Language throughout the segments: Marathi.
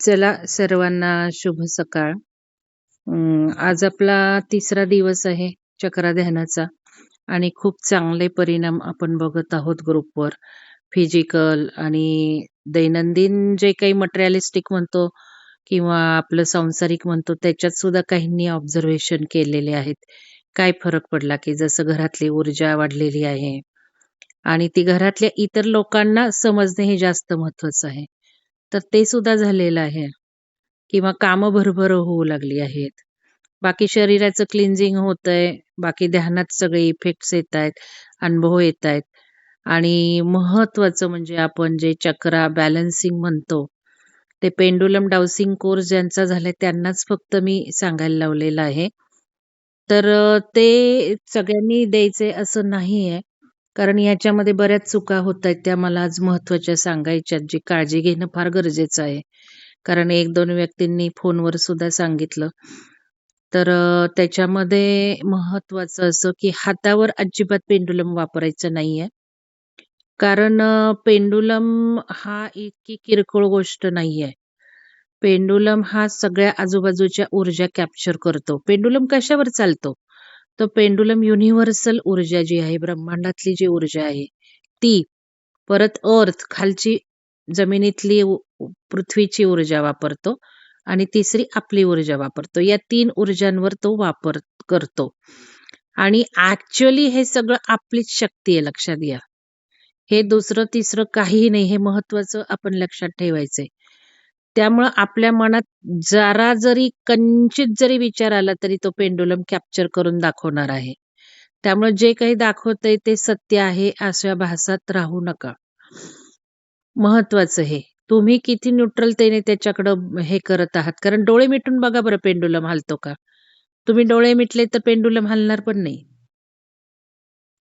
चला सर्वांना शुभ सकाळ. अं, आज आपला तिसरा दिवस आहे चक्रा ध्यानाचा आणि खूप चांगले परिणाम आपण बघत आहोत ग्रुपवर. फिजिकल आणि दैनंदिन जे काही मटेरियलिस्टिक म्हणतो किंवा आपलं सांसारिक म्हणतो त्याच्यात सुद्धा काहींनी ऑब्झर्वेशन केलेले आहेत. काय फरक पडला की जसं घरातली ऊर्जा वाढलेली आहे आणि ती घरातल्या इतर लोकांना समजणे हे जास्त महत्वाचं आहे. तर ते सुद्धा झालेलं आहे. किंवा कामं भरभर होऊ लागली आहेत. बाकी शरीराचं क्लिन्झिंग होतंय, बाकी ध्यानात सगळे इफेक्ट्स येतायत, अनुभव येतायत आणि महत्वाचं म्हणजे आपण जे चक्रा बॅलन्सिंग म्हणतो, ते पेंडुलम डाउसिंग कोर्स ज्यांचा झालाय त्यांनाच फक्त मी सांगायला लावलेलं आहे. तर ते सगळ्यांनी द्यायचे असं नाहीये. कारण याच्यामध्ये बऱ्याच चुका होतायत त्या मला आज महत्त्वाच्या सांगायच्यात, जी काळजी घेणं फार गरजेचं आहे. कारण 1-2 व्यक्तींनी फोनवर सुद्धा सांगितलं. तर त्याच्यामध्ये महत्त्वाचं असं की हातावर अजिबात पेंडुलम वापरायचं नाहीये. कारण पेंडुलम हा इतकी किरकोळ गोष्ट नाहीये. पेंडुलम हा सगळ्या आजूबाजूच्या ऊर्जा कॅप्चर करतो. पेंडुलम कशावर चालतो? तर पेंडुलम युनिव्हर्सल ऊर्जा जी आहे, ब्रह्मांडातली जी ऊर्जा आहे ती, परत अर्थ खालची जमिनीतली पृथ्वीची ऊर्जा वापरतो आणि तिसरी आपली ऊर्जा वापरतो. या तीन ऊर्जांवर तो वापर करतो. आणि ऍक्च्युअली हे सगळं आपलीच शक्ती आहे लक्षात घ्या. हे दुसरं तिसरं काहीही नाही. हे महत्वाचं आपण लक्षात ठेवायचंय. त्यामुळं आपल्या मनात जरा जरी कंचित जरी विचार आला तरी तो पेंडुलम कॅप्चर करून दाखवणार आहे. त्यामुळे जे काही दाखवतंय ते सत्य आहे अशा भासात राहू नका. महत्वाचं हे. तुम्ही किती न्यूट्रलतेने त्याच्याकडं हे करत आहात. कारण डोळे मिटून बघा बरं पेंडुलम हलतो का? तुम्ही डोळे मिटले तर पेंडुलम हलणार पण नाही.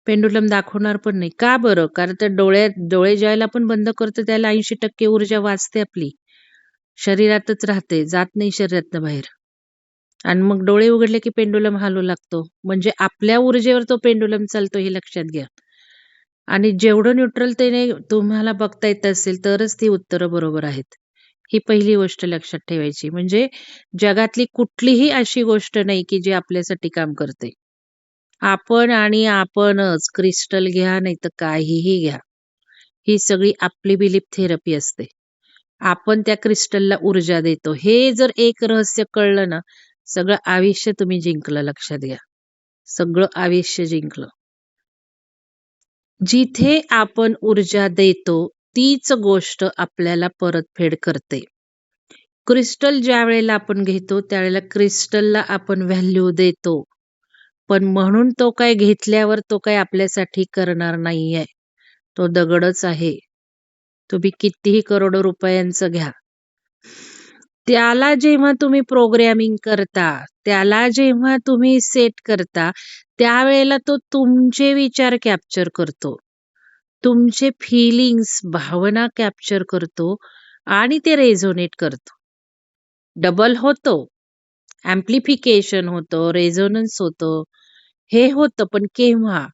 पेंडुलम दाखवणार पण नाही. का बरं? कारण त्या डोळ्यात डोळे ज्यावेळेला आपण बंद करतो त्याला 80% ऊर्जा वाचते आपली. शरीरातच राहते, जात नाही शरीरातनं बाहेर. आणि मग डोळे उघडले की पेंडुलम हालू लागतो. म्हणजे आपल्या ऊर्जेवर तो पेंडुलम चालतो हे लक्षात घ्या. आणि जेवढं न्यूट्रलतेने तुम्हाला बघता येत असेल तरच ती उत्तरं बरोबर आहेत. ही पहिली गोष्ट लक्षात ठेवायची. म्हणजे जगातली कुठलीही अशी गोष्ट नाही की जी आपल्यासाठी काम करते. आपण आणि आपणच. क्रिस्टल घ्या नाहीतर काहीही घ्या. ही सगळी आपली बिलीफ थेरपी असते. आपण त्या क्रिस्टलला ऊर्जा देतो. हे जर एक रहस्य कळलं ना, सगळं आयुष्य तुम्ही जिंकलं लक्षात घ्या. सगळं आयुष्य जिंकलं. जिथे आपण ऊर्जा देतो तीच गोष्ट आपल्याला परतफेड करते. क्रिस्टल ज्यावेळेला आपण घेतो त्यावेळेला क्रिस्टलला आपण व्हॅल्यू देतो. पण म्हणून तो काय घेतल्यावर तो काय आपल्यासाठी करणार नाहीये. तो दगडच आहे. तुम्ही कितीही करोडो रुपयांचं घ्या. त्याला जेव्हा तुम्ही प्रोग्रॅमिंग करता, त्याला जेव्हा तुम्ही सेट करता, त्यावेळेला तो तुमचे विचार कॅप्चर करतो. तुमचे फीलिंग्स, भावना कॅप्चर करतो आणि ते रेझोनेट करतो. डबल होतो. ॲम्प्लिफिकेशन होतं, रेझोनन्स होतं. हे होतं पण केव्हा?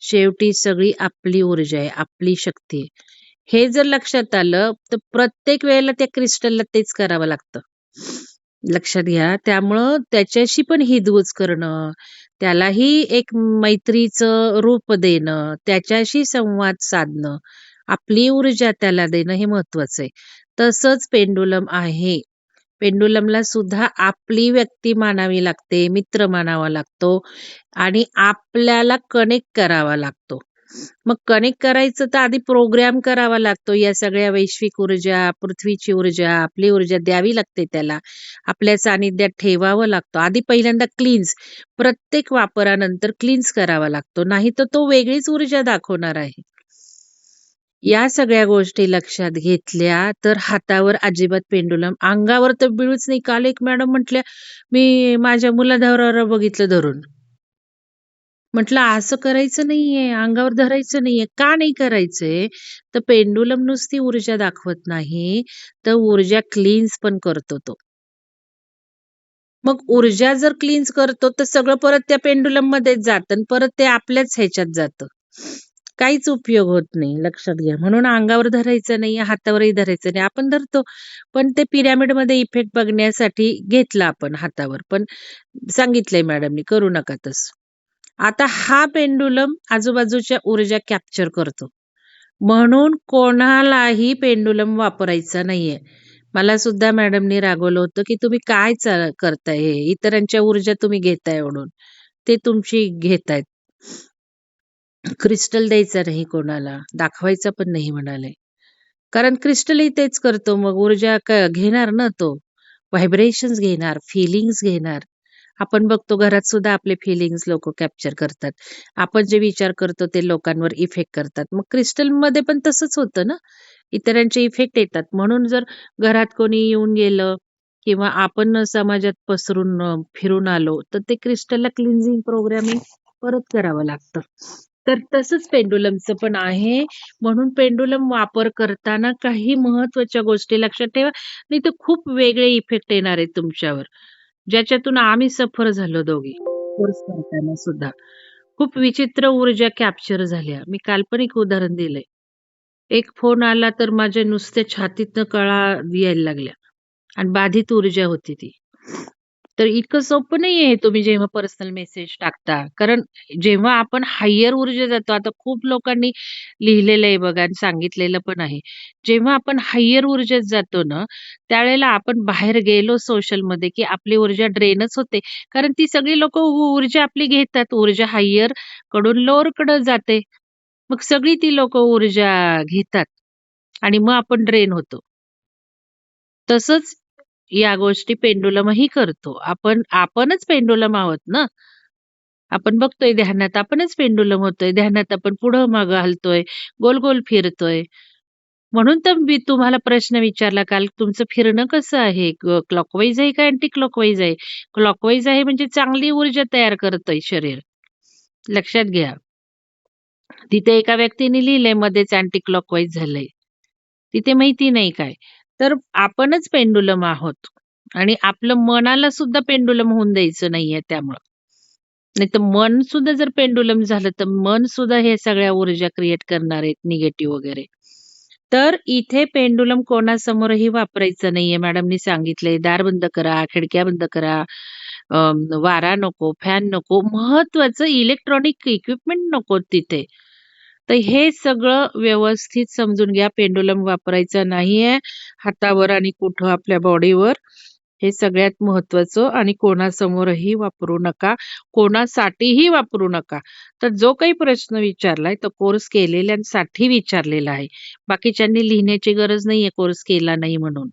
शेवटी सगळी आपली ऊर्जा आहे, आपली शक्ती आहे. हे जर लक्षात आलं तर प्रत्येक वेळेला त्या क्रिस्टलला तेच करावं लागतं. लक्षात घ्या. त्यामुळं त्याच्याशी पण हिदवूज करणं, त्यालाही एक मैत्रीचं रूप देणं, त्याच्याशी संवाद साधणं, आपली ऊर्जा त्याला देणं हे महत्वाचं आहे. तसंच पेंडुलम आहे. पेंडुलमला सुद्धा आपली व्यक्ती मानावी लागते, मित्र मानावा लागतो आणि आपल्याला कनेक्ट करावा लागतो. मग कनेक्ट करायचं तर आधी प्रोग्राम करावा लागतो. या सगळ्या वैश्विक ऊर्जा, पृथ्वीची ऊर्जा, आपली ऊर्जा द्यावी लागते त्याला. आपल्या सानिध्यात ठेवावं लागतो आधी पहिल्यांदा क्लीन्स, प्रत्येक वापरानंतर क्लीन्स करावा लागतो. नाही तर तो वेगळीच ऊर्जा दाखवणार आहे. या सगळ्या गोष्टी लक्षात घेतल्या तर हातावर अजिबात पेंडुलम अंगावर तर बिळूच नाही. काल एक मॅडम म्हटल्या, "मी माझ्या मुलाधारावर बघितलं धरून." म्हटलं असं करायचं नाहीये, अंगावर धरायचं नाहीये. का नाही करायचंय? तर पेंडुलम नुसती ऊर्जा दाखवत नाही, तर ऊर्जा क्लीन्स पण करतो तो. मग ऊर्जा जर क्लीन्स करतो तर सगळं परत त्या पेंडुलममध्येच जातं आणि परत ते आपल्याच ह्याच्यात जातं. काहीच उपयोग होत नाही लक्षात घ्या. म्हणून अंगावर धरायचं नाही, हातावरही धरायचं नाही. आपण धरतो, पण ते पिरॅमिडमध्ये इफेक्ट बघण्यासाठी घेतलं आपण हातावर. पण सांगितलंय मॅडमनी करू नका तसं. आता हा पेंडुलम आजूबाजूच्या ऊर्जा कॅप्चर करतो. म्हणून कोणालाही पेंडुलम वापरायचा नाहीये. मला सुद्धा मॅडमनी रागवलं होतं, की तुम्ही काय करताय हे? इतरांच्या ऊर्जा तुम्ही घेताय म्हणून. ते तुमची घेतायत. क्रिस्टल द्यायचा नाही कोणाला, दाखवायचा पण नाही म्हणाले. कारण क्रिस्टलही तेच करतो मग ऊर्जा घेणार ना तो. व्हायब्रेशन्स घेणार, फिलिंग्स घेणार. आपण बघतो घरात सुद्धा आपले फिलिंग्स लोक कॅप्चर करतात. आपण जे विचार करतो ते लोकांवर इफेक्ट करतात. मग क्रिस्टलमध्ये पण तसंच होतं ना. इतरांचे इफेक्ट येतात. म्हणून जर घरात कोणी येऊन गेलं किंवा आपण समाजात पसरून अ, फिरून आलो, तर ते क्रिस्टलला क्लिन्झिंग प्रोग्रामिंग परत करावं लागतं. तर तसंच पेंडुलमचं पण आहे. म्हणून पेंडुलम वापर करताना काही महत्त्वाच्या गोष्टी लक्षात ठेवा. नाही तर खूप वेगळे इफेक्ट येणार आहेत तुमच्यावर. ज्याच्यातून आम्ही सफर झालो दोघी कोर्स करताना सुद्धा. खूप विचित्र ऊर्जा कॅप्चर झाल्या. मी काल्पनिक उदाहरण दिलंय. एक फोन आला तर माझ्या नुसत्या छातीतनं कळा यायला लागल्या आणि बाधित ऊर्जा होती ती. तर इतकं सोपं नाहीये तुम्ही जेव्हा पर्सनल मेसेज टाकता. कारण जेव्हा आपण हायर ऊर्जा जातो, आता खूप लोकांनी लिहिलेलं आहे बघा आणि सांगितलेलं पण आहे. जेव्हा आपण हायर ऊर्जेत जातो ना, त्यावेळेला आपण बाहेर गेलो सोशलमध्ये, की आपली ऊर्जा ड्रेनच होते. कारण ती सगळी लोकं ऊर्जा आपली घेतात. ऊर्जा हायरकडून लोअरकडे जाते. मग सगळी ती लोकं ऊर्जा घेतात आणि मग आपण ड्रेन होतो. तसंच या गोष्टी पेंडुलमही करतो. आपण आपणच पेंडुलम आहोत ना. आपण बघतोय ध्यानात आपणच पेंडुलम होतोय. ध्यानात आपण पुढं-मागं हलतोय, गोल-गोल फिरतोय. म्हणून तर मी तुम्हाला प्रश्न विचारला काल, तुमचं फिरणं कसं आहे? क क्लॉकवाईज आहे का अँटी क्लॉकवाईज आहे? क्लॉकवाईज आहे म्हणजे चांगली ऊर्जा तयार करतंय शरीर. लक्षात घ्या. तिथे एका व्यक्तीने लिहिलंय मध्येच अँटी क्लॉकवाईज झालंय. तिथे माहिती नाही काय. तर आपणच पेंडुलम आहोत आणि आपलं मनाला सुद्धा पेंडुलम होऊन द्यायचं नाहीये त्यामुळं. नाहीतर मन सुद्धा जर पेंडुलम झालं, तर मन सुद्धा हे सगळ्या ऊर्जा क्रिएट करणार आहेत निगेटिव्ह वगैरे. तर इथे पेंडुलम कोणासमोरही वापरायचं नाहीये. मॅडमनी सांगितलंय, दार बंद करा, खिडक्या बंद करा, वारा नको, फॅन नको. महत्वाचं इलेक्ट्रॉनिक इक्विपमेंट नको तिथे. तर हे सगळं व्यवस्थित समजून घ्या. पेंडुलम वापरायचा नाहीये हातावर आणि कुठं आपल्या बॉडीवर. हे सगळ्यात महत्वाचं आणि कोणासमोरही वापरू नका. कोणासाठीही वापरू नका. तर जो काही प्रश्न विचारलाय तो कोर्स केलेल्यांसाठी विचारलेला आहे. बाकीच्यांनी लिहिण्याची गरज नाहीये कोर्स केला नाही म्हणून.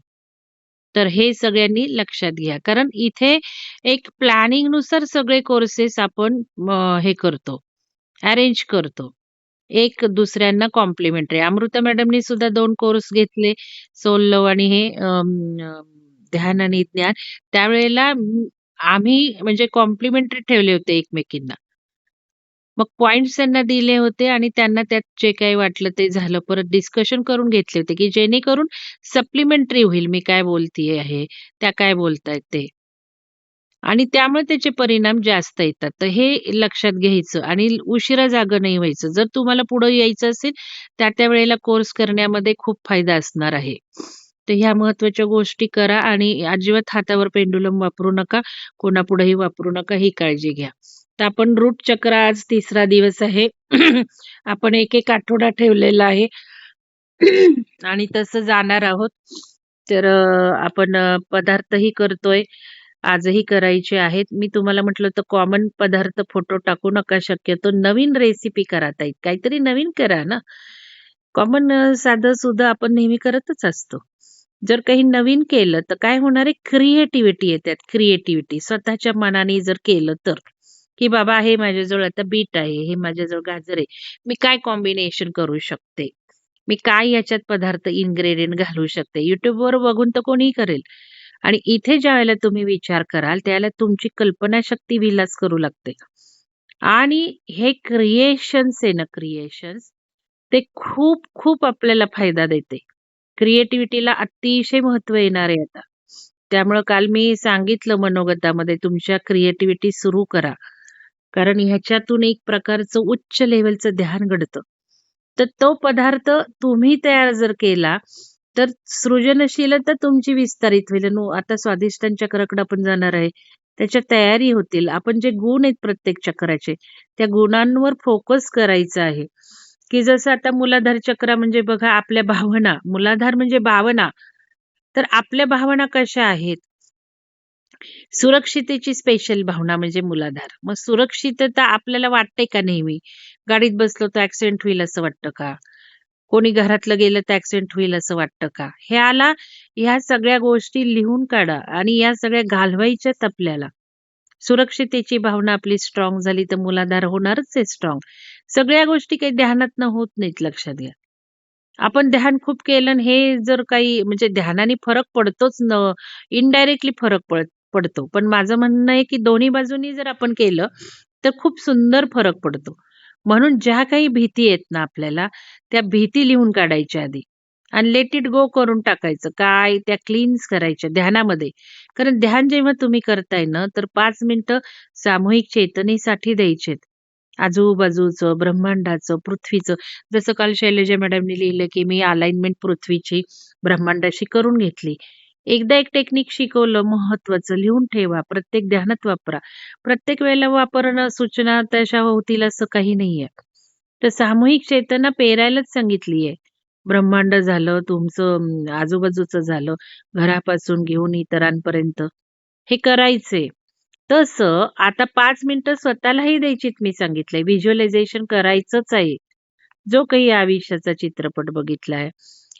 तर हे सगळ्यांनी लक्षात घ्या. कारण इथे एक प्लॅनिंगनुसार सगळे कोर्सेस आपण हे करतो, अरेंज करतो. एक दुसऱ्यांना कॉम्प्लिमेंटरी. अमृता मॅडमनी सुद्धा 2 कोर्स घेतले. सोल लव्ह आणि हे अं, अ, ध्यान आणि ज्ञान. त्यावेळेला आम्ही म्हणजे कॉम्प्लिमेंटरी ठेवले होते एकमेकींना. मग पॉइंट्स त्यांना दिले होते आणि त्यांना त्यात जे काही वाटलं ते झालं. परत डिस्कशन करून घेतले होते, की जेणेकरून सप्लिमेंटरी होईल मी काय बोलतीये आहे, त्या काय बोलतायत ते. आणि त्यामुळे त्याचे परिणाम जास्त येतात. तर हे लक्षात घ्यायचं आणि उशिरा जागं नाही व्हायचं. जर तुम्हाला पुढं यायचं असेल, त्या-त्या वेळेला कोर्स करण्यामध्ये खूप फायदा असणार आहे. तर ह्या महत्त्वाच्या गोष्टी करा आणि अजिबात हातावर पेंडुलम वापरू नका. कोणापुढेही वापरू नका ही काळजी घ्या. तर आपण रूट चक्र आज तिसरा दिवस आहे. आपण एक-एक आठवडा ठेवलेला आहे. आणि तसं जाणार आहोत. तर अ, आपण अ, पदार्थही करतोय. आजही करायचे आहेत. मी तुम्हाला म्हटलं तर कॉमन पदार्थ फोटो टाकू नका शक्यतो. नवीन रेसिपी करा ताई. काहीतरी नवीन करा ना. कॉमन साधं सुद्धा आपण नेहमी करतच असतो. जर काही नवीन केलं तर काय होणार आहे क्रिएटिव्हिटी येतात क्रिएटिव्हिटी. स्वतःच्या मनाने जर केलं तर. की बाबा हे माझ्याजवळ आता बीट आहे, हे माझ्याजवळ गाजर आहे. मी काय कॉम्बिनेशन करू शकते? मी काय याच्यात पदार्थ इन्ग्रेडियंट घालू शकते? युट्यूबवर बघून तर कोणीही करेल. आणि इथे ज्यावेळेला तुम्ही विचार कराल, त्यावेळेला तुमची कल्पनाशक्ती विलास करू लागते. आणि हे क्रिएशन्स आहे ना क्रिएशन्स, ते खूप खूप आपल्याला फायदा देते. क्रिएटिव्हिटीला अतिशय महत्त्व येणार आहे आता. त्यामुळं काल मी सांगितलं मनोगतामध्ये तुमच्या क्रिएटिव्हिटी सुरू करा. कारण ह्याच्यातून एक प्रकारचं उच्च लेवलचं ध्यान घडतं. तर तो पदार्थ तुम्ही तयार जर केला तर सृजनशीलता तुमची विस्तारित होईल. नो आता स्वादिष्टांच्या चक्राकडे आपण जाणार आहे. त्याच्या तयारी होतील. आपण जे गुण आहेत प्रत्येक चक्राचे, त्या गुणांवर फोकस करायचा आहे. की जसं आता मूलाधार चक्र म्हणजे बघा आपल्या भावना, मूलाधार म्हणजे भावना. तर आपल्या भावना कशा आहेत? सुरक्षितेची स्पेशल भावना म्हणजे मूलाधार. मग सुरक्षितता आपल्याला वाटते का नेहमी? गाडीत बसलो तर ॲक्सिडेंट होईल असं वाटतं का? कोणी घरातलं गेलं तर ऍक्सिडेंट होईल असं वाटतं का? ह्याला ह्या सगळ्या गोष्टी लिहून काढा आणि या सगळ्या घालवायच्यात आपल्याला. सुरक्षितेची भावना आपली स्ट्रॉंग झाली तर मुलाधार होणारच आहे स्ट्रॉंग. सगळ्या गोष्टी काही ध्यानातनं होत नाहीत लक्षात घ्या. आपण ध्यान खूप केलं आणि हे जर काही म्हणजे ध्यानाने फरक पडतोच न इनडायरेक्टली फरक पड पडतो. पण माझं म्हणणं आहे की दोन्ही बाजूंनी जर आपण केलं तर खूप सुंदर फरक पडतो. म्हणून ज्या काही भीती आहेत ना आपल्याला, त्या भीती लिहून काढायच्या आधी आणि लेट इट गो करून टाकायचं. काय त्या क्लीन्स करायच्या ध्यानामध्ये. कारण ध्यान जेव्हा तुम्ही करताय ना, तर 5 मिनिटं सामूहिक चेतनेसाठी द्यायचेत. आजूबाजूचं, ब्रह्मांडाचं, पृथ्वीचं. जसं काल शैलजा मॅडमनी लिहिलं की मी अलाइनमेंट पृथ्वीची ब्रह्मांडाशी करून घेतली. एकदा एक टेक्निक शिकवलं महत्वाचं लिहून ठेवा. प्रत्येक ध्यानात वापरा. प्रत्येक वेळेला वापरणं सूचना तशा होतील असं काही नाहीये. तर सामूहिक चेतना पेरायलाच सांगितलीये. ब्रह्मांड झालं, तुमचं आजूबाजूचं झालं, घरापासून घेऊन इतरांपर्यंत. हे करायचंय. तसं आता 5 मिनिटं स्वतःलाही द्यायचीत मी सांगितलंय. व्हिज्युअलायझेशन करायचंच आहे. जो काही आयुष्याचा चित्रपट बघितलाय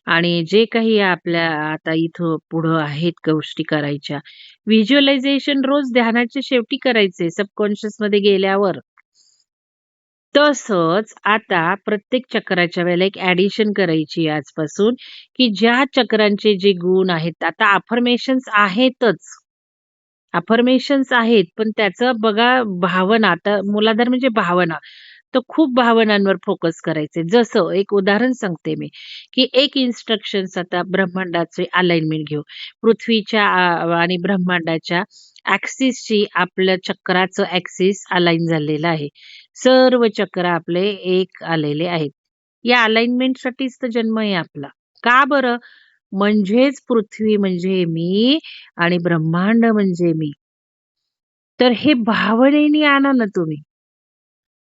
आणि जे काही आपल्या आता इथं पुढं आहेत गोष्टी करायच्या. व्हिज्युअलायझेशन रोज ध्यानाच्या शेवटी करायचंय सबकॉन्शियसमध्ये गेल्यावर. तसंच आता प्रत्येक चक्राच्या वेळेला एक ॲडिशन करायची आजपासून, की ज्या चक्रांचे जे गुण आहेत, आता अफर्मेशन्स आहेतच. अफर्मेशन्स आहेत, पण त्याचं बघा भावना आता मूलाधार म्हणजे भावना. तर खूप भावनांवर फोकस करायचे. जसं एक उदाहरण सांगते मी, की एक इन्स्ट्रक्शन्स आता ब्रह्मांडाचे अलाइनमेंट घेऊ. पृथ्वीच्या आणि ब्रह्मांडाच्या ॲक्सिसशी आपल्या चक्राचं ऍक्सिस अलाइन झालेलं आहे. सर्व चक्र आपले एक आलेले आहेत. या अलाइनमेंटसाठीच तर जन्म आहे आपला. का बरं? म्हणजेच पृथ्वी म्हणजे मी आणि ब्रह्मांड म्हणजे मी. तर हे भावनेने आणा ना तुम्ही.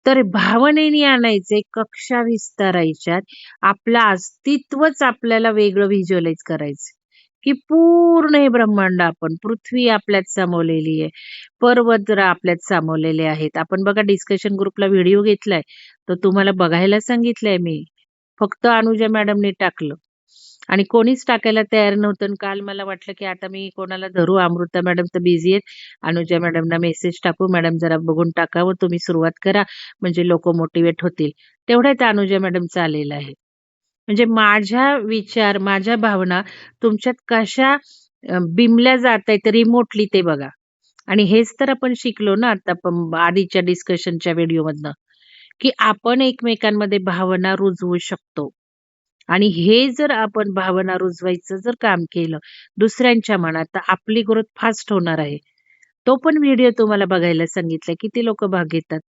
तर भावनेने आणायचे, कक्षा विस्तारायच्यात. आपलं अस्तित्वच आपल्याला वेगळं व्हिज्युअलाइज करायचं. की पूर्ण हे ब्रह्मांड आपण, पृथ्वी आपल्यात सामावलेली आहे. पर्वत आपल्यात सामावलेले आहेत. आपण बघा डिस्कशन ग्रुपला व्हिडिओ घेतलाय, तर तुम्हाला बघायला सांगितलंय मी. फक्त अनुजा मॅडमने टाकलं. आणि कोणीच टाकायला तयार नव्हतं आणि काल मला वाटलं की आता मी कोणाला धरू, अमृता मॅडम तर बिझी आहेत. अनुजा मॅडमना मेसेज टाकू, "मॅडम जरा बघून टाकावं, तुम्ही सुरुवात करा, म्हणजे लोक मोटिवेट होतील." तेवढ्यात अनुजा मॅडम चालेल आहे. म्हणजे माझ्या विचार, माझ्या भावना तुमच्यात कशा बिमल्या जात आहेत रिमोटली ते बघा. आणि हेच तर आपण शिकलो ना आता आधीच्या डिस्कशनच्या व्हिडिओमधनं, की आपण एकमेकांमध्ये भावना रुजवू शकतो. आणि हे जर आपण भावना रुजवायचं जर काम केलं दुसऱ्यांच्या मनात, तर आपली ग्रोथ फास्ट होणार आहे. तो पण व्हिडिओ तुम्हाला बघायला सांगितलाय. किती लोक भाग घेतात.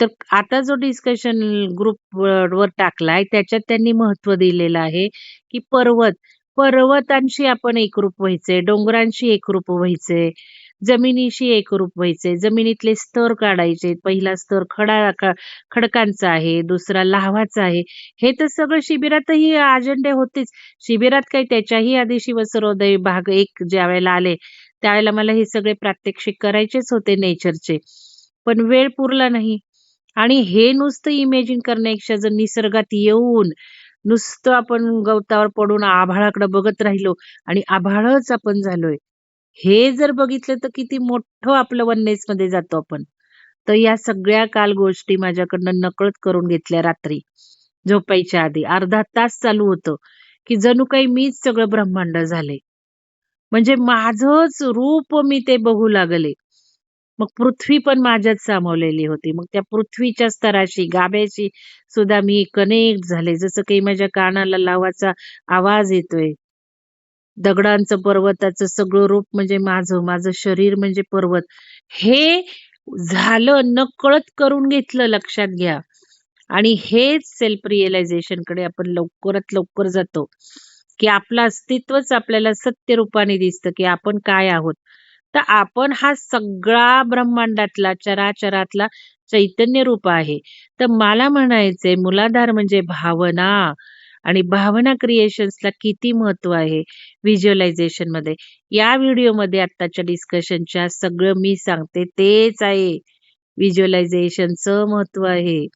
तर आता जो डिस्कशन ग्रुप वर टाकलाय, त्याच्यात त्यांनी महत्त्व दिलेलं आहे, की पर्वत, पर्वतांशी आपण एकरूप व्हायचंय, डोंगरांशी एकरूप व्हायचंय, जमिनीशी एकरूप व्हायचंय, जमिनीतले स्तर काढायचे. पहिला स्तर खडा खडकांचा आहे, दुसरा लाव्हाचा आहे. हे तर सगळं शिबिरातही अजेंडे होतेच. शिबिरात काही त्याच्याही आधी शिवसरोदय भाग 1 ज्यावेळेला आले, त्यावेळेला मला हे सगळे प्रात्यक्षिक करायचेच होते नेचरचे. पण वेळ पुरला नाही. आणि हे नुसतं इमेजिन करण्यापेक्षा जर निसर्गात येऊन नुसतं आपण गवतावर पडून आभाळाकडे बघत राहिलो आणि आभाळच आपण झालोय. हे जर बघितलं तर किती मोठं आपलं वननेसमध्ये जातो आपण. तर या सगळ्या काल गोष्टी माझ्याकडनं नकळत करून घेतल्या रात्री. झोपायच्या आधी अर्धा तास चालू होतं, की जणू काही मीच सगळं ब्रह्मांड झाले. म्हणजे माझंच रूप मी ते बघू लागले. मग पृथ्वी पण माझ्यात सामावलेली होती. मग त्या पृथ्वीच्या स्तराशी, गाभ्याशी सुद्धा मी कनेक्ट झाले. जसं काही माझ्या कानाला लावाचा आवाज येतोय. दगडांचं, पर्वताचं सगळं रूप म्हणजे माझं, माझं शरीर म्हणजे पर्वत. हे झालं नकळत करून घेतलं लक्षात घ्या. आणि हेच सेल्फ रिअलायझेशनकडे आपण लवकरात लवकर जातो की आपलं अस्तित्वच आपल्याला सत्य रूपाने दिसतं की आपण काय आहोत तर आपण हा सगळा ब्रह्मांडातला चराचरातला चैतन्य रूप आहे तर मला म्हणायचंय मुलाधार म्हणजे भावना आणि भावना क्रिएशन्सला किती महत्त्व आहे व्हिज्युअलायझेशनमध्ये? या व्हिडिओमध्ये आत्ताच्या डिस्कशनच्या सगळं मी सांगते तेच आहे. व्हिज्युअलायझेशनचं महत्त्व आहे.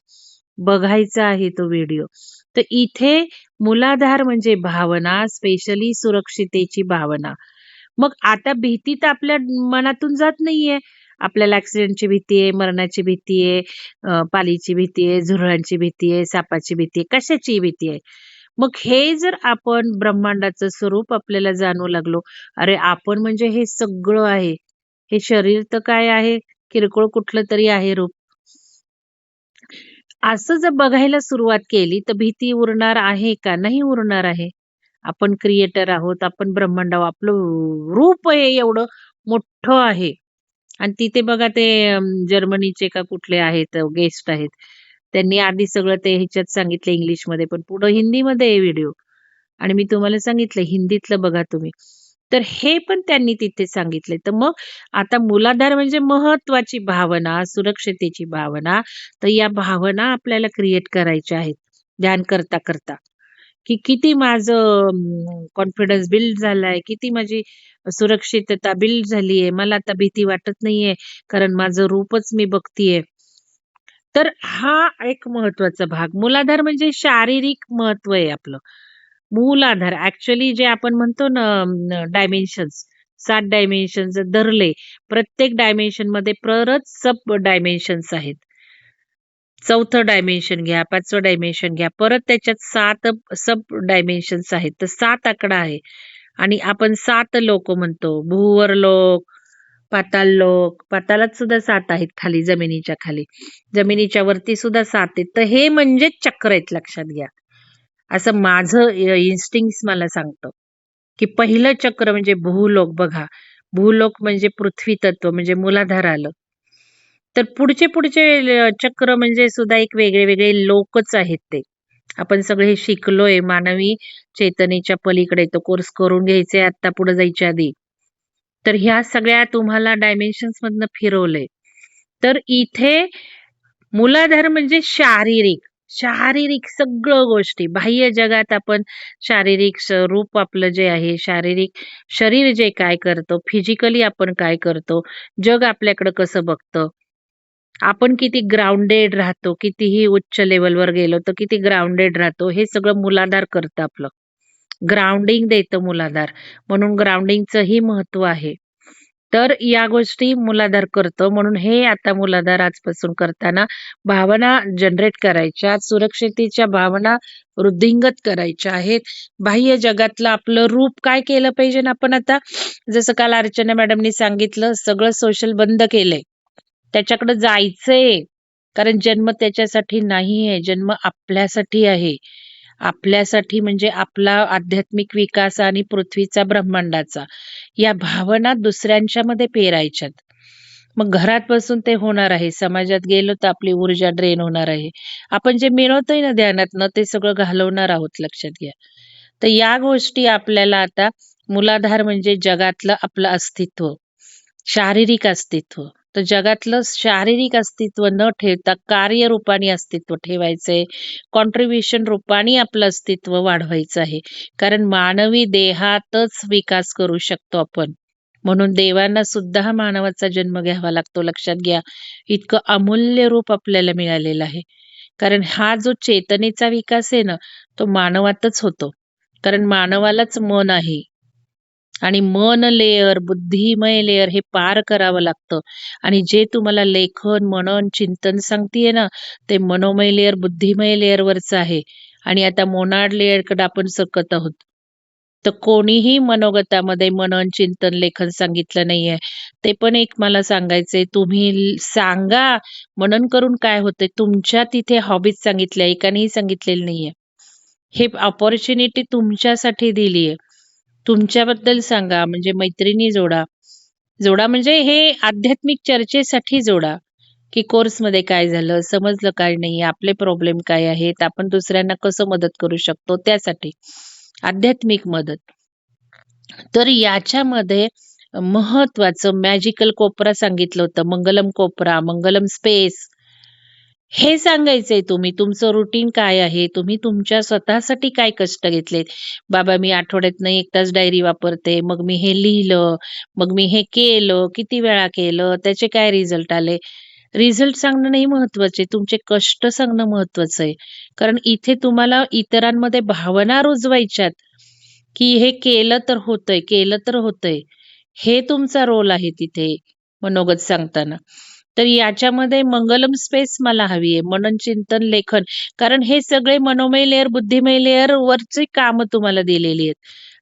बघायचा आहे तो व्हिडिओ तर इथे मुलाधार म्हणजे भावना स्पेशली सुरक्षितेची भावना. मग आता भीती तर आपल्या मनातून जात नाहीये. आपल्याला ऍक्सिडेंटची भीती आहे मरणाची भीती आहे पालीची भीती आहे झुरळांची भीती आहे सापाची भीती आहे कशाची भीती आहे. मग हे जर आपण ब्रह्मांडाचं स्वरूप आपल्याला जाणू लागलो अरे आपण म्हणजे हे सगळं आहे. हे शरीर तर काय आहे? किरकोळ कुठलं तरी आहे रूप. असं जर बघायला सुरुवात केली तर भीती उरणार आहे का? नाही उरणार आहे. आपण क्रिएटर आहोत आपण ब्रह्मांड आपलं रूप हे एवढं मोठं आहे. आणि तिथे बघा ते जर्मनीचे का कुठले आहेत गेस्ट आहेत. त्यांनी आधी सगळं ते ह्याच्यात सांगितलं इंग्लिशमध्ये पण पुढं हिंदीमध्ये आहे व्हिडिओ. आणि मी तुम्हाला सांगितलं हिंदीतलं बघा तुम्ही. तर हे पण त्यांनी तिथे सांगितले. तर मग आता मुलाधार म्हणजे महत्वाची भावना सुरक्षतेची भावना तर या भावना आपल्याला क्रिएट करायच्या आहेत ध्यान करता. करता की किती माझं कॉन्फिडन्स बिल्ड झालाय किती माझी सुरक्षितता बिल्ड झालीये मला आता भीती वाटत नाहीये कारण माझं रूपच मी बघतीये. तर हा एक महत्त्वाचा भाग. मूलाधार म्हणजे शारीरिक महत्त्व आहे आपलं. मूलाधार ऍक्च्युली जे आपण म्हणतो ना डायमेन्शन्स सात डायमेन्शन जर धरले प्रत्येक डायमेन्शनमध्ये परत सब डायमेन्शन्स आहेत. चौथं डायमेन्शन घ्या पाचवं डायमेन्शन घ्या परत त्याच्यात सात सब डायमेन्शन्स आहेत. तर सात आकडा आहे. आणि आपण सात लोक म्हणतो. भूवर लोक पाताल लोक पातालात सुद्धा सात आहेत खाली जमिनीच्या खाली. जमिनीच्या वरती सुद्धा सात आहेत. तर हे म्हणजे चक्र आहेत लक्षात घ्या. असं माझं इन्स्टिंग मला सांगतं की पहिलं चक्र म्हणजे भूलोक बघा. भूलोक म्हणजे पृथ्वी तत्व म्हणजे मुलाधार आलं. तर पुढचे पुढचे चक्र म्हणजे सुद्धा एक वेगळे वेगळे लोकच आहेत ते. आपण सगळे शिकलोय मानवी चेतनेच्या पलीकडे तो कोर्स करून घ्यायचे आता पुढे जायच्या आधी. तर ह्या सगळ्या तुम्हाला डायमेन्शन्स मधनं फिरवलंय. तर इथे मूलाधार म्हणजे शारीरिक. शारीरिक सगळं गोष्टी. बाह्य जगात आपण शारीरिक रूप आपलं जे आहे शारीरिक शरीर जे काय करतो फिजिकली आपण काय करतो जग आपल्याकडे कसं बघतं? आपण किती ग्राउंडेड राहतो कितीही उच्च लेवलवर गेलो तर किती ग्राउंडेड राहतो हे सगळं मूलाधार करतं आपलं. ग्राउंडिंग देतं मुलाधार. म्हणून ग्राउंडिंगचंही महत्त्व आहे. तर या गोष्टी मुलाधार करतो. म्हणून हे आता मुलाधार आजपासून करताना भावना जनरेट करायच्या सुरक्षितेच्या भावना वृद्धिंगत करायच्या आहेत. बाह्य जगातलं आपलं रूप काय केलं पाहिजे ना आपण आता? जसं काल अर्चना मॅडमनी सांगितलं सगळं सोशल बंद केलंय. त्याच्याकडे जायचंय. कारण जन्म त्याच्यासाठी नाही आहे जन्म आपल्यासाठी आहे. आपल्यासाठी म्हणजे आपला आध्यात्मिक विकास आणि पृथ्वीचा ब्रह्मांडाचा या भावना दुसऱ्यांच्या मध्ये पेरायच्यात. मग घरात बसून ते होणार आहे समाजात गेलो तर आपली ऊर्जा ड्रेन होणार आहे. आपण जे मिळवतोय ना ध्यानातनं ते सगळं घालवणार आहोत लक्षात घ्या. तर या गोष्टी आपल्याला आता मूलाधार म्हणजे जगातलं आपलं अस्तित्व शारीरिक अस्तित्व. तर जगातलं शारीरिक अस्तित्व न ठेवता कार्यरूपाने अस्तित्व ठेवायचंय. कॉन्ट्रीब्युशन रूपाने आपलं अस्तित्व वाढवायचं आहे. कारण मानवी देहातच विकास करू शकतो आपण. म्हणून देवांना सुद्धा हा मानवाचा जन्म घ्यावा लागतो. लक्षात घ्या इतकं अमूल्य रूप आपल्याला मिळालेलं आहे. कारण हा जो चेतनेचा विकास आहे ना तो मानवातच होतो. कारण मानवालाच मन आहे. आणि मन लेअर बुद्धिमय लेअर हे पार करावं लागतं. आणि जे तुम्हाला लेखन मनन चिंतन सांगतेय ना ते मनोमय लेअर बुद्धिमय लेअर वरच आहे. आणि आता मोनाड लेअरकडे आपण सरकत आहोत. तर कोणीही मनोगतामध्ये मनन चिंतन लेखन सांगितलं नाहीये. ते पण एक मला सांगायचंय तुम्ही सांगा मनन करून काय होते तुमच्या तिथे हॉबीज सांगितल्या एकानेही सांगितलेलं नाहीये. हे ऑपॉर्च्युनिटी तुमच्यासाठी दिलीये. तुमच्याबद्दल सांगा. म्हणजे मैत्रिणी जोडा. जोडा म्हणजे हे आध्यात्मिक चर्चेसाठी जोडा. की कोर्समध्ये काय झालं समजलं काय नाही आपले प्रॉब्लेम काय आहेत आपण दुसऱ्यांना कसं मदत करू शकतो त्यासाठी आध्यात्मिक मदत. तर याच्यामध्ये महत्वाचं मॅजिकल कोपरा सांगितलं होतं. मंगलम कोपरा मंगलम स्पेस हे सांगायचंय तुम्ही तुमचं रुटीन काय आहे? तुम्ही तुमच्या स्वतःसाठी काय कष्ट घेतलेत? बाबा मी आठवड्यातनं एक तास डायरी वापरते मग मी हे लिहिलं मग मी हे केलं किती वेळा केलं त्याचे काय रिझल्ट आले? रिझल्ट सांगणं नाही महत्त्वाचे तुमचे कष्ट सांगणं महत्वाचं आहे. कारण इथे तुम्हाला इतरांमध्ये भावना रुजवायच्यात की हे केलं तर होतंय केलं तर होतंय. हे तुमचा रोल आहे तिथे मनोगत सांगताना. तर याच्यामध्ये मंगलम स्पेस मला हवी आहे मनन चिंतन लेखन. कारण हे सगळे मनोमय लेअर बुद्धिमय लेअर वरचे काम तुम्हाला दिलेली आहेत.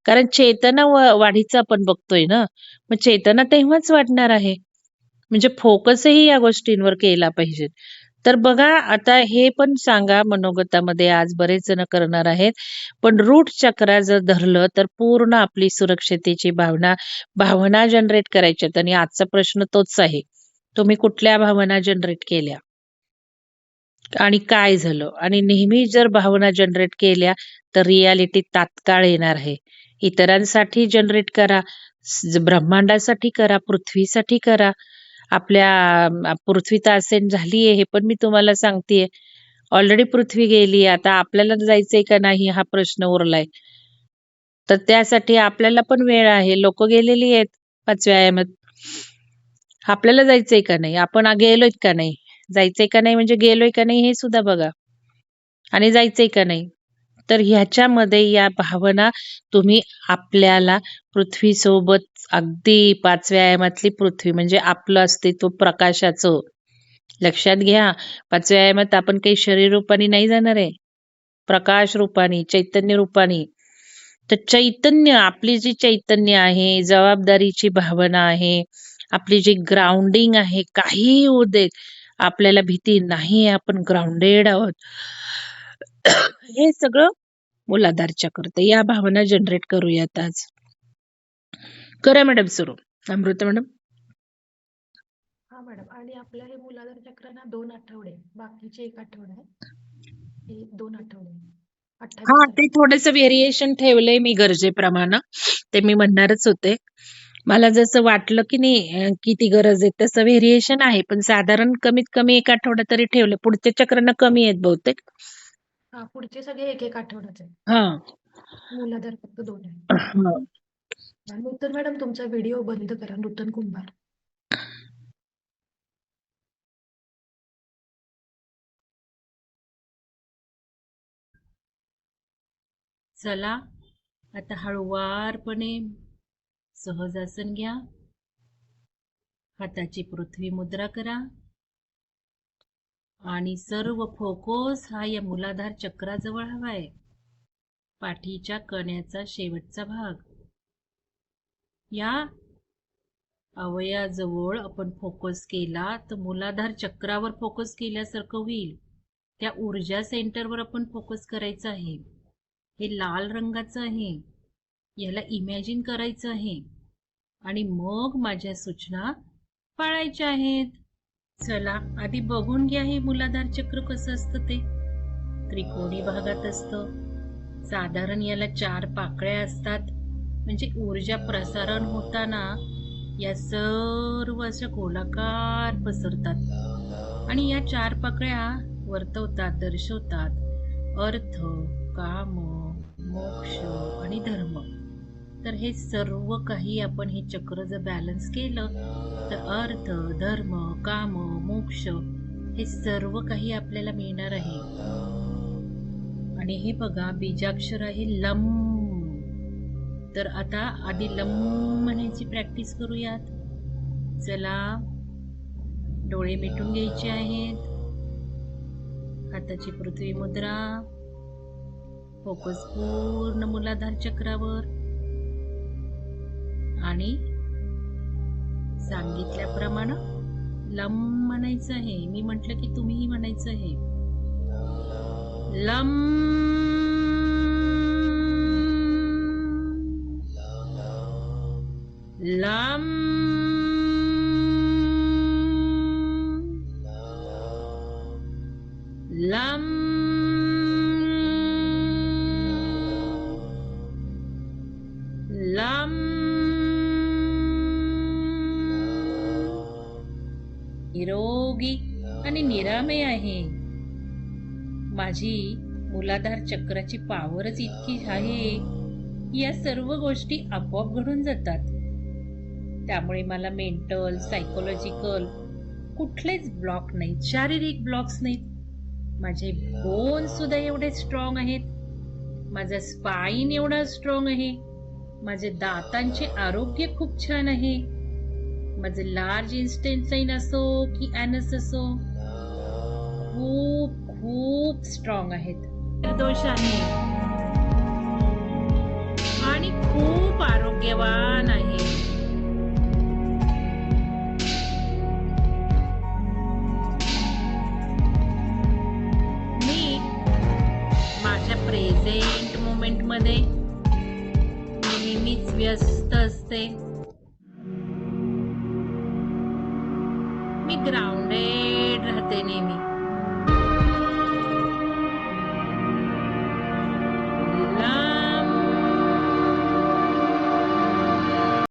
कारण चेतना वाढीचं आपण बघतोय ना? मग चेतना तेव्हाच वाढणार आहे. म्हणजे फोकसही या गोष्टींवर केला पाहिजे. तर बघा आता हे पण सांगा मनोगतामध्ये आज बरेच जण करणार आहेत. पण रूट चक्रा जर धरलं तर पूर्ण आपली सुरक्षतेची भावना भावना जनरेट करायच्यात आणि आजचा प्रश्न तोच आहे. तुम्ही कुठल्या भावना जनरेट केल्या? आणि काय झालं? आणि नेहमी जर भावना जनरेट केल्या तर रियालिटी तात्काळ येणार आहे. इतरांसाठी जनरेट करा ब्रह्मांडासाठी करा पृथ्वीसाठी करा. आपल्या पृथ्वी तर असेंड झालीये हे पण मी तुम्हाला सांगतेय. ऑलरेडी पृथ्वी गेली आता आपल्याला जायचंय का नाही हा प्रश्न उरलाय. तर त्यासाठी आपल्याला पण वेळ आहे. लोक गेलेली आहेत पाचव्या आयामात. आपल्याला जायचंय का नाही? आपण गेलोय का नाही? जायचंय का नाही? म्हणजे गेलोय का नाही हे सुद्धा बघा. आणि जायचंय का नाही? तर ह्याच्यामध्ये या भावना तुम्ही आपल्याला पृथ्वीसोबत अगदी पाचव्या आयामातली पृथ्वी म्हणजे आपलं अस्तित्व प्रकाशाचं. लक्षात घ्या पाचव्या आयामात आपण काही शरीर रूपाने नाही जाणार आहे. प्रकाश रूपाने चैतन्य रूपाने. तर चैतन्य आपली जी चैतन्य आहे जबाबदारीची भावना आहे आपली जी ग्राउंडिंग आहे काही होऊ देत आपल्याला भीती नाही आपण ग्राउंडेड आहोत. हे सगळं मुलाधारच्या करते. या भावना जनरेट करूयात आज. करा मॅडम सुरू. अमृता मॅडम हा मॅडम आणि आपल्या हे मूलाधार चक्रांना दोन आठवडे बाकीचे एक आठवडा आहे. हे दोन आठवडे. हा ते थोडस व्हेरिएशन ठेवलंय मी गरजेप्रमाणे. ते मी म्हणणारच होते. मला जसं वाटलं की नाही अं, किती गरज आहे तसं व्हेरिएशन आहे. पण साधारण कमीत कमी एक आठवडा तरी ठेवलं. पुढच्या चक्रांना कमी आहेत बहुतेक. हा पुढचे सगळे एक एक आठवड्याचे. आहे. हा मूलाधार फक्त दोन आहे हा. आणि नूतन मॅडम तुमचा व्हिडिओ बंद करा नूतन कुंभार. चला आता हळुवारपणे सहजासन घ्या. हाताची पृथ्वी मुद्रा करा. आणि सर्व फोकस हा या मुलाधार चक्राजवळ हवाय. पाठीच्या कण्याचा शेवटचा भाग. या अवयाजवळ आपण फोकस केला तर मुलाधार चक्रावर फोकस केल्यासारखं होईल. त्या ऊर्जा सेंटरवर आपण फोकस करायचं आहे. हे लाल रंगाचं आहे. याला इमॅजिन करायचं आहे. आणि मग माझ्या सूचना पाळायच्या आहेत. चला आधी बघून घ्या हे मुलाधार चक्र कसं असतं ते. त्रिकोणी भागात असतं. साधारण याला चार पाकळ्या असतात. म्हणजे ऊर्जा प्रसारण होताना या सर्व अशा गोलाकार पसरतात. आणि या चार पाकळ्या वर्तवतात दर्शवतात. अर्थ काम मोक्ष आणि धर्म. तर हे सर्व काही आपण हे चक्र जर बॅलन्स केलं तर अर्थ धर्म काम मोक्ष हे सर्व काही आपल्याला मिळणार आहे. आणि हे बघा बीजाक्षर आहे लम. तर आता आधी लम म्हणायची प्रॅक्टिस करूयात. चला डोळे मिटून घ्यायचे आहेत. हाताची पृथ्वी मुद्रा. फोकस पूर्ण मुलाधार चक्रावर. आणि सांगितल्याप्रमाणे लम म्हणायचं आहे. मी म्हटलं की तुम्हीही म्हणायचं आहे. लम. लम. मूलाधार चक्राची पावरच इतकी आहे या सर्व गोष्टी आपोआप घडून जातात. त्यामुळे मला मेंटल सायकोलॉजिकल कुठलेच ब्लॉक नाहीत शारीरिक ब्लॉक्स नाहीत. माझे बोन सुद्धा एवढे स्ट्रॉंग आहेत. माझा स्पाईन एवढा स्ट्रॉंग आहे. माझे दातांचे आरोग्य खूप छान आहे. माझे लार्ज इन्स्टेन्साईन असो की ॲनस असो खूप खूप स्ट्रॉंग आहेत. निर्दोषाने आहे आणि खूप आरोग्यवान आहे. मी माझ्या प्रेझेंट मोमेंटमध्ये नेहमीच व्यस्त असते. मी ग्राउंडेड राहते नेहमी.